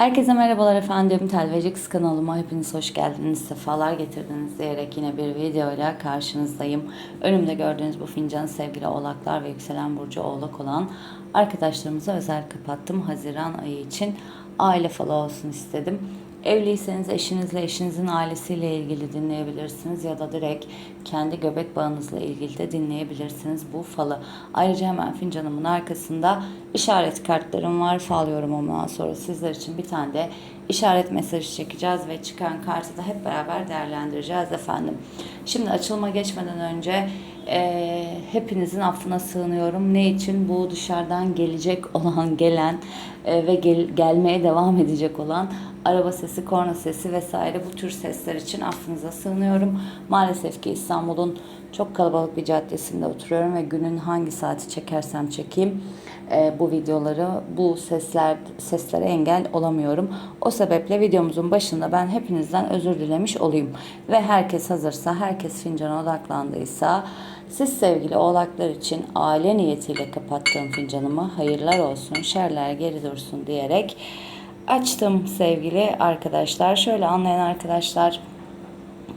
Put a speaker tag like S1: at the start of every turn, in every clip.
S1: Herkese merhabalar efendim. Telvecix kanalıma hepiniz hoş geldiniz. Sefalar getirdiniz diyerek yine bir videoyla karşınızdayım. Önümde gördüğünüz bu fincanı sevgili oğlaklar ve yükselen burcu oğlak olan arkadaşlarımıza özel kapattım. Haziran ayı için aile falı olsun istedim. Evliyseniz eşinizle, eşinizin ailesiyle ilgili dinleyebilirsiniz ya da direkt kendi göbek bağınızla ilgili de dinleyebilirsiniz bu falı. Ayrıca hemen fincanımın arkasında işaret kartlarım var. Fal yorumumdan sonra sizler için bir tane de işaret mesajı çekeceğiz ve çıkan kartı da hep beraber değerlendireceğiz efendim. Şimdi açılma geçmeden önce e, hepinizin affına sığınıyorum. Ne için? Bu dışarıdan gelecek olan, gelen e, ve gel, gelmeye devam edecek olan araba sesi, korna sesi vesaire bu tür sesler için affınıza sığınıyorum. Maalesef ki İstanbul'un çok kalabalık bir caddesinde oturuyorum ve günün hangi saati çekersem çekeyim e, bu videoları, bu sesler seslere engel olamıyorum. O sebeple videomuzun başında ben hepinizden özür dilemiş olayım. Ve herkes hazırsa, herkes fincana odaklandıysa siz sevgili oğlaklar için aile niyetiyle kapattığım fincanımı hayırlar olsun, şerler geri dursun diyerek açtım sevgili arkadaşlar. Şöyle anlayan arkadaşlar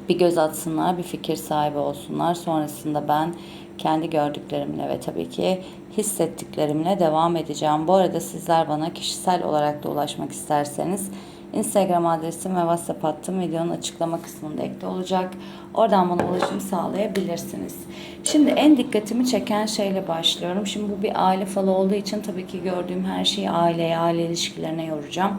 S1: bir göz atsınlar, bir fikir sahibi olsunlar. Sonrasında ben kendi gördüklerimle ve tabii ki hissettiklerimle devam edeceğim. Bu arada sizler bana kişisel olarak da ulaşmak isterseniz Instagram adresim ve WhatsApp hattım videonun açıklama kısmında ekli olacak. Oradan bana ulaşım sağlayabilirsiniz. Şimdi en dikkatimi çeken şeyle başlıyorum. Şimdi bu bir aile falı olduğu için tabii ki gördüğüm her şeyi aileye, aile ilişkilerine yoracağım.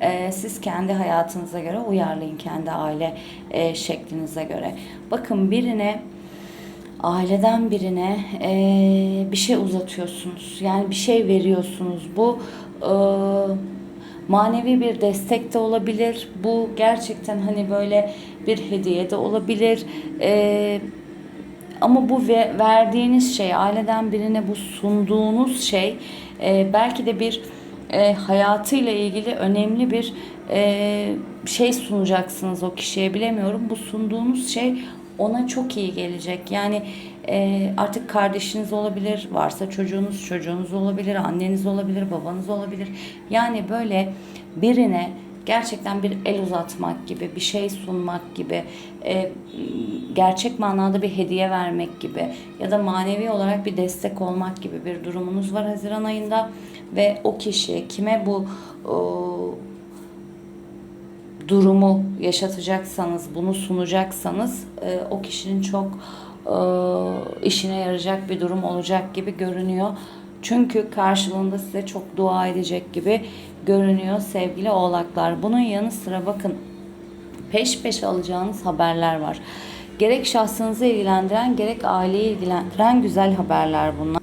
S1: Ee, siz kendi hayatınıza göre uyarlayın, kendi aile e, şeklinize göre. Bakın birine aileden birine e, bir şey uzatıyorsunuz. Yani bir şey veriyorsunuz. Bu e, manevi bir destek de olabilir. Bu gerçekten hani böyle bir hediye de olabilir. E, ama bu ve, verdiğiniz şey, aileden birine bu sunduğunuz şey e, belki de bir e, hayatıyla ilgili önemli bir e, şey sunacaksınız o kişiye bilemiyorum. Bu sunduğunuz şey ona çok iyi gelecek. Yani e, artık kardeşiniz olabilir, varsa çocuğunuz, çocuğunuz olabilir, anneniz olabilir, babanız olabilir. Yani böyle birine gerçekten bir el uzatmak gibi, bir şey sunmak gibi, e, gerçek manada bir hediye vermek gibi ya da manevi olarak bir destek olmak gibi bir durumunuz var Haziran ayında ve o kişi kime bu durumu yaşatacaksanız, bunu sunacaksanız e, o kişinin çok e, işine yarayacak bir durum olacak gibi görünüyor. Çünkü karşılığında size çok dua edecek gibi görünüyor sevgili oğlaklar. Bunun yanı sıra bakın peş peşe alacağınız haberler var. Gerek şahsınızı ilgilendiren gerek aileyi ilgilendiren güzel haberler bunlar.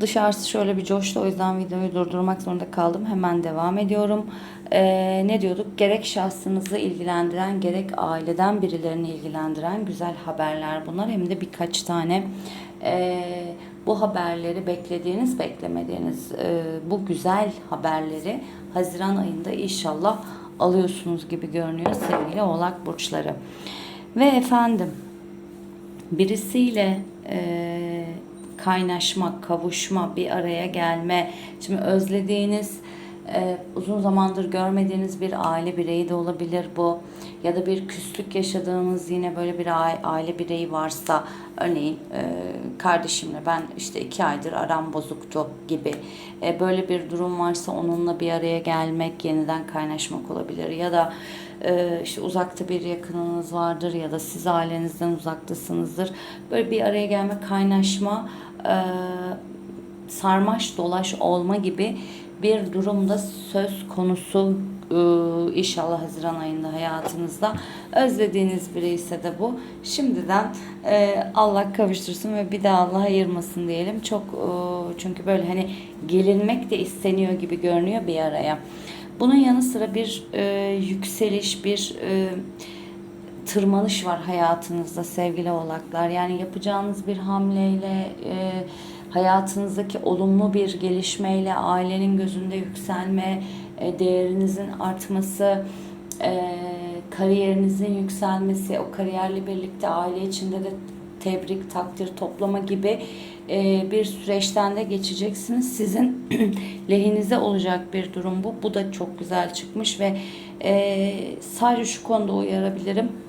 S1: Dışarısı şöyle bir coştu o yüzden videoyu durdurmak zorunda kaldım. Hemen devam ediyorum. Ee, ne diyorduk? Gerek şahsınızı ilgilendiren gerek aileden birilerini ilgilendiren güzel haberler bunlar. Hem de birkaç tane e, bu haberleri beklediğiniz beklemediğiniz e, bu güzel haberleri Haziran ayında inşallah alıyorsunuz gibi görünüyor sevgili oğlak burçları. Ve efendim birisiyle e, kaynaşma, kavuşma, bir araya gelme, şimdi özlediğiniz, e, uzun zamandır görmediğiniz bir aile bireyi de olabilir bu. Ya da bir küslük yaşadığınız yine böyle bir aile bireyi varsa, örneğin e, kardeşimle ben işte iki aydır aram bozuktu gibi. E, böyle bir durum varsa onunla bir araya gelmek, yeniden kaynaşmak olabilir. Ya da işte uzakta bir yakınınız vardır ya da siz ailenizden uzaktasınızdır. Böyle bir araya gelme, kaynaşma, e, sarmaş dolaş olma gibi bir durumda söz konusu e, inşallah Haziran ayında hayatınızda özlediğiniz biri ise de bu. Şimdiden e, Allah kavuştursun ve bir daha Allah ayırmasın diyelim. Çok e, çünkü böyle hani gelinmek de isteniyor gibi görünüyor bir araya. Bunun yanı sıra bir yükseliş, bir tırmanış var hayatınızda sevgili oğlaklar. Yani yapacağınız bir hamleyle e, hayatınızdaki olumlu bir gelişmeyle ailenin gözünde yükselme, e, değerinizin artması, e, kariyerinizin yükselmesi, o kariyerle birlikte aile içinde de tebrik, takdir toplama gibi e, bir süreçten de geçeceksiniz. Sizin lehinize olacak bir durum bu. Bu da çok güzel çıkmış ve e, sadece şu konuda uyarabilirim.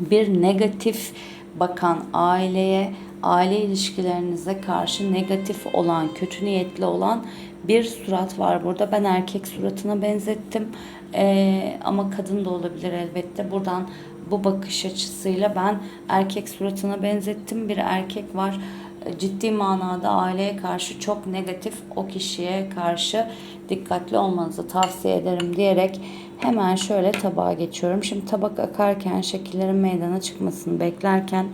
S1: Bir negatif bakan aileye, aile ilişkilerinize karşı negatif olan, kötü niyetli olan bir surat var burada. Ben erkek suratına benzettim. Ee, ama kadın da olabilir elbette. Buradan bu bakış açısıyla ben erkek suratına benzettim. Bir erkek var e, ciddi manada aileye karşı çok negatif o kişiye karşı dikkatli olmanızı tavsiye ederim diyerek hemen şöyle tabağa geçiyorum. Şimdi tabak akarken şekillerin meydana çıkmasını beklerken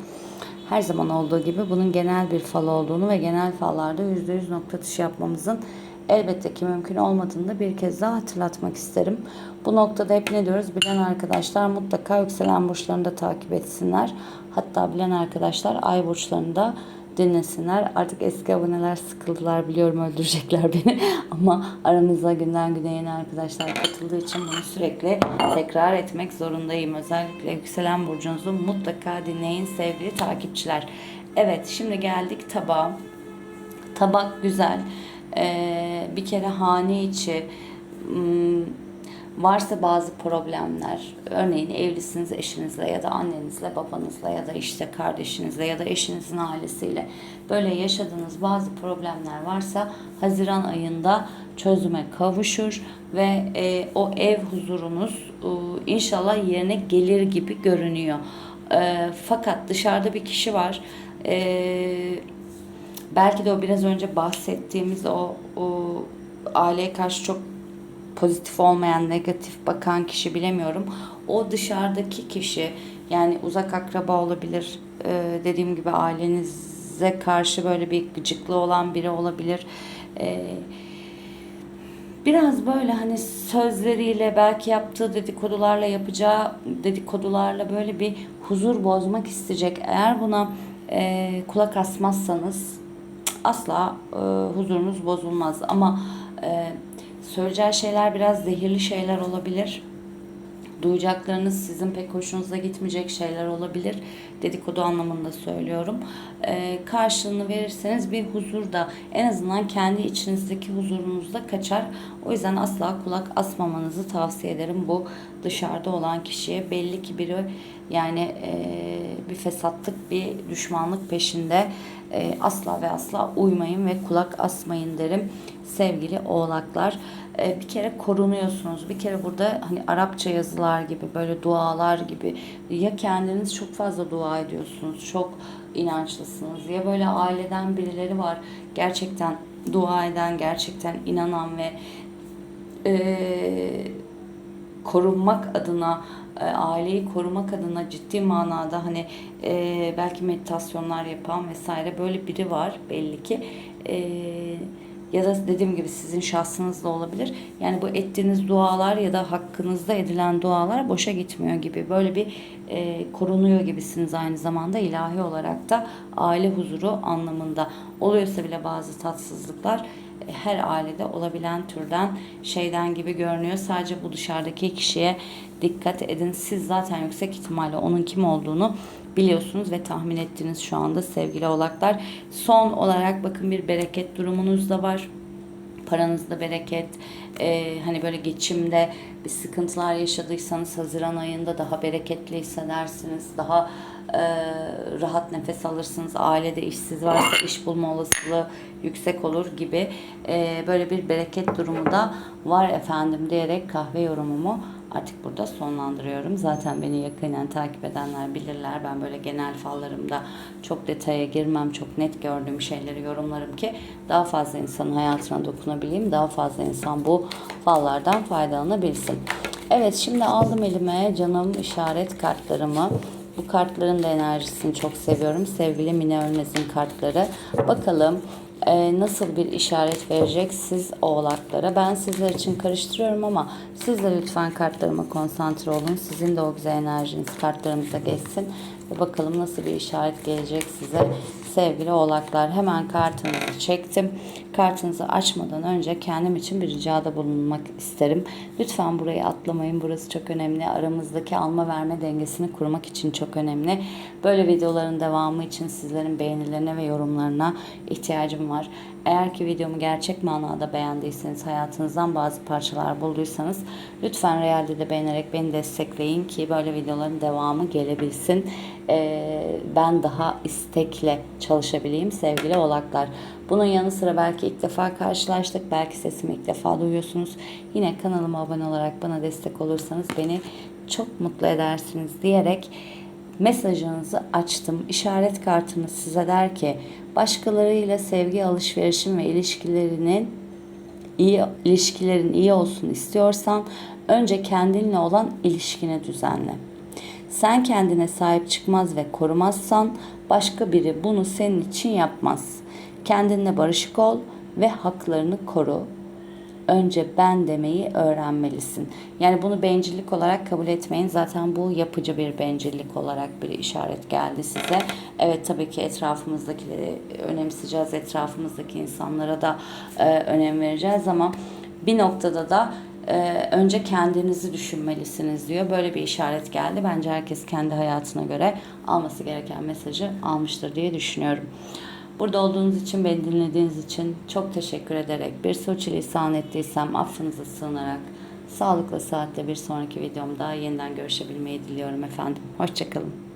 S1: her zaman olduğu gibi bunun genel bir fal olduğunu ve genel fallarda %100 nokta atışı yapmamızın elbette ki mümkün olmadığını da bir kez daha hatırlatmak isterim. Bu noktada hep ne diyoruz? Bilen arkadaşlar mutlaka yükselen burçlarını da takip etsinler. Hatta bilen arkadaşlar ay burçlarını da dinlesinler. Artık eski aboneler sıkıldılar biliyorum öldürecekler beni. Ama aramızda günden güne yeni arkadaşlar katıldığı için bunu sürekli tekrar etmek zorundayım. Özellikle yükselen burcunuzu mutlaka dinleyin sevgili takipçiler. Evet şimdi geldik tabağa. Tabak güzel. Ee, bir kere hane içi hmm, varsa bazı problemler örneğin evlisiniz eşinizle ya da annenizle babanızla ya da işte kardeşinizle ya da eşinizin ailesiyle böyle yaşadığınız bazı problemler varsa Haziran ayında çözüme kavuşur ve e, o ev huzurunuz e, inşallah yerine gelir gibi görünüyor. E, fakat dışarıda bir kişi var. Eee belki de o biraz önce bahsettiğimiz o, o aileye karşı çok pozitif olmayan, negatif bakan kişi bilemiyorum. O dışarıdaki kişi yani uzak akraba olabilir. Ee, dediğim gibi ailenize karşı böyle bir gıcıklı olan biri olabilir. Ee, biraz böyle hani sözleriyle belki yaptığı dedikodularla yapacağı dedikodularla böyle bir huzur bozmak isteyecek. Eğer buna e, kulak asmazsanız asla e, huzurunuz bozulmaz. Ama e, söyleyeceği şeyler biraz zehirli şeyler olabilir. Duyacaklarınız sizin pek hoşunuza gitmeyecek şeyler olabilir. Dedikodu anlamında söylüyorum. E, karşılığını verirseniz bir huzur da en azından kendi içinizdeki huzurunuzda kaçar. O yüzden asla kulak asmamanızı tavsiye ederim bu dışarıda olan kişiye. Belli ki biri yani e, bir fesatlık, bir düşmanlık peşinde e, asla ve asla uymayın ve kulak asmayın derim sevgili oğlaklar. E, bir kere korunuyorsunuz. Bir kere burada hani Arapça yazılar gibi böyle dualar gibi ya kendiniz çok fazla dua ediyorsunuz. Çok inançlısınız. Ya böyle aileden birileri var. Gerçekten dua eden, gerçekten inanan ve e, korunmak adına e, aileyi korumak adına ciddi manada hani e, belki meditasyonlar yapan vesaire böyle biri var belli ki. E, ya da dediğim gibi sizin şahsınız da olabilir. Yani bu ettiğiniz dualar ya da hakkınızda edilen dualar boşa gitmiyor gibi. Böyle bir e, korunuyor gibisiniz aynı zamanda ilahi olarak da aile huzuru anlamında. Oluyorsa bile bazı tatsızlıklar her ailede olabilen türden şeyden gibi görünüyor. Sadece bu dışarıdaki kişiye dikkat edin. Siz zaten yüksek ihtimalle onun kim olduğunu biliyorsunuz ve tahmin ettiniz şu anda sevgili oğlaklar. Son olarak bakın bir bereket durumunuz da var paranızda bereket, e, hani böyle geçimde bir sıkıntılar yaşadıysanız Haziran ayında daha bereketli hissedersiniz, daha e, rahat nefes alırsınız. Ailede işsiz varsa iş bulma olasılığı yüksek olur gibi e, böyle bir bereket durumu da var efendim diyerek kahve yorumumu artık burada sonlandırıyorum. Zaten beni yakinen takip edenler bilirler. Ben böyle genel fallarımda çok detaya girmem, çok net gördüğüm şeyleri yorumlarım ki daha fazla insanın hayatına dokunabileyim. Daha fazla insan bu fallardan faydalanabilsin. Evet şimdi aldım elime canım işaret kartlarımı. Bu kartların da enerjisini çok seviyorum. Sevgili Mine Ölmez'in kartları. Bakalım e, nasıl bir işaret verecek siz oğlaklara. Ben sizler için karıştırıyorum ama siz de lütfen kartlarıma konsantre olun. Sizin de o güzel enerjiniz kartlarımıza geçsin. Ve bakalım nasıl bir işaret gelecek size sevgili oğlaklar. Hemen kartınızı çektim. Kartınızı açmadan önce kendim için bir ricada bulunmak isterim. Lütfen burayı atlamayın. Burası çok önemli. Aramızdaki alma verme dengesini kurmak için çok önemli. Böyle videoların devamı için sizlerin beğenilerine ve yorumlarına ihtiyacım var. Eğer ki videomu gerçek manada beğendiyseniz, hayatınızdan bazı parçalar bulduysanız lütfen realde de beğenerek beni destekleyin ki böyle videoların devamı gelebilsin. Ee, ben daha istekle çalışabileyim sevgili oğlaklar. Bunun yanı sıra belki ilk defa karşılaştık, belki sesimi ilk defa duyuyorsunuz. Yine kanalıma abone olarak bana destek olursanız beni çok mutlu edersiniz diyerek mesajınızı açtım. İşaret kartınız size der ki başkalarıyla sevgi alışverişin ve ilişkilerinin iyi ilişkilerin iyi olsun istiyorsan önce kendinle olan ilişkini düzenle. Sen kendine sahip çıkmaz ve korumazsan başka biri bunu senin için yapmaz. Kendinle barışık ol ve haklarını koru önce ben demeyi öğrenmelisin. Yani bunu bencillik olarak kabul etmeyin. Zaten bu yapıcı bir bencillik olarak bir işaret geldi size. Evet tabii ki etrafımızdakileri önemseyeceğiz. Etrafımızdaki insanlara da e, önem vereceğiz ama bir noktada da e, önce kendinizi düşünmelisiniz diyor. Böyle bir işaret geldi. Bence herkes kendi hayatına göre alması gereken mesajı almıştır diye düşünüyorum. Burada olduğunuz için, beni dinlediğiniz için çok teşekkür ederek bir sürçülisan ettiysem affınıza sığınarak sağlıklı saatte bir sonraki videomda yeniden görüşebilmeyi diliyorum efendim. Hoşçakalın.